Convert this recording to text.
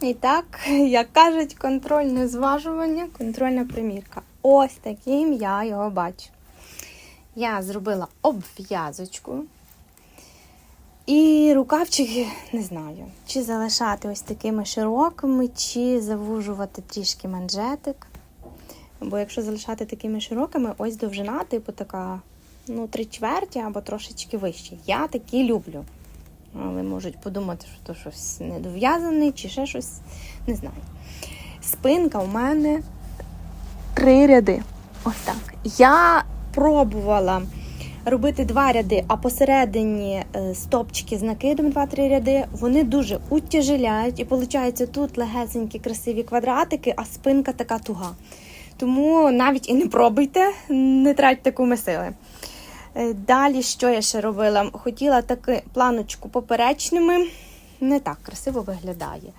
І так, як кажуть, контрольне зважування, контрольна примірка. Ось таким я його бачу. Я зробила обв'язочку. І рукавчики не знаю, чи залишати ось такими широкими, чи завужувати трішки манжетик. Бо якщо залишати такими широкими, ось довжина, типу така, ну, три чверті або трошечки вище. Я такі люблю. Але можуть подумати, що то щось недов'язане, чи ще щось, не знаю. Спинка у мене три ряди. Ось так. Я пробувала робити два ряди, а посередині е, стопчики з накидом 2-3 ряди. Вони дуже утяжеляють, і виходить тут легесенькі красиві квадратики, а спинка така туга. Тому навіть і не пробуйте, не тратьте куми сили. Е, Далі, що я ще робила? Хотіла таки планочку поперечними, не так красиво виглядає.